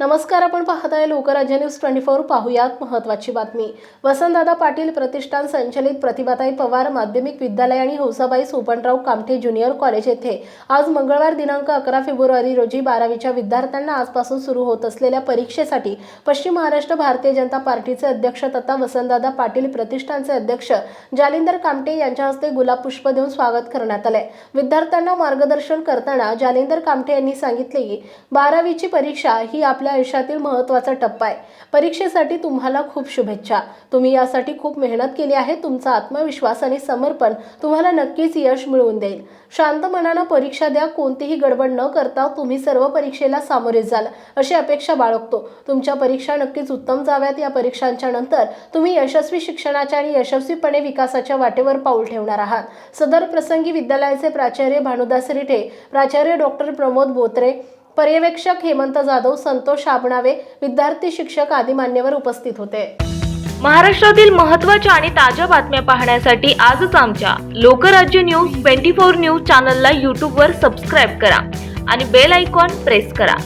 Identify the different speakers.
Speaker 1: नमस्कार आपण पाहत आहे लोकराज्य न्यूज ट्वेंटी फोर. पाहूयात महत्वाची बातमी. वसंतदादा पाटील प्रतिष्ठान संचलित प्रतिभाताई पवार माध्यमिक विद्यालय आणि हौसाबाई सोपनराव कामठे ज्युनियर कॉलेज येथे आज मंगळवार दिनांक अकरा फेब्रुवारी रोजी बारावीच्या विद्यार्थ्यांना आजपासून सुरू होत असलेल्या परीक्षेसाठी पश्चिम महाराष्ट्र भारतीय जनता पार्टीचे अध्यक्ष तथा वसंतदादा पाटील प्रतिष्ठानचे अध्यक्ष जालिंदर कामटे यांच्या हस्ते गुलाब पुष्प देऊन स्वागत करण्यात आले विद्यार्थ्यांना मार्गदर्शन करताना जालिंदर कामटे यांनी सांगितले की बारावीची परीक्षा ही आपल्या आयुष्यातील महत्त्वाचा टप्पा आहे. परीक्षेसाठी तुम्हाला खूप शुभेच्छा. तुम्ही यासाठी खूप मेहनत केली आहे तुमचा आत्मविश्वास आणि समर्पण तुम्हाला नक्कीच यश मिळवून देईल. शांत मनानं परीक्षा द्या कोणतीही गडबड न करता तुम्ही सर्व परीक्षेला सामोरे जाल अशी अपेक्षा बाळगतो. तुमच्या परीक्षा नक्कीच उत्तम जाव्यात. या परीक्षांच्या नंतर तुम्ही यशस्वी शिक्षणाच्या आणि यशस्वीपणे विकासाच्या वाटेवर पाऊल ठेवणार आहात. सदर प्रसंगी विद्यालयाचे प्राचार्य भानुदास रिठे प्राचार्य डॉक्टर प्रमोद बोत्रे पर्यवेक्षक हेमंत जाधव संतोष आबणावे विद्यार्थी शिक्षक आदी मान्यवर उपस्थित होते.
Speaker 2: महाराष्ट्रातील महत्त्वाच्या आणि ताज्या बातम्या पाहण्यासाठी आजच आमच्या Lokrajya news twenty four news चॅनलला यूट्यूबवर सबस्क्राईब करा आणि बेल आयकॉन प्रेस करा.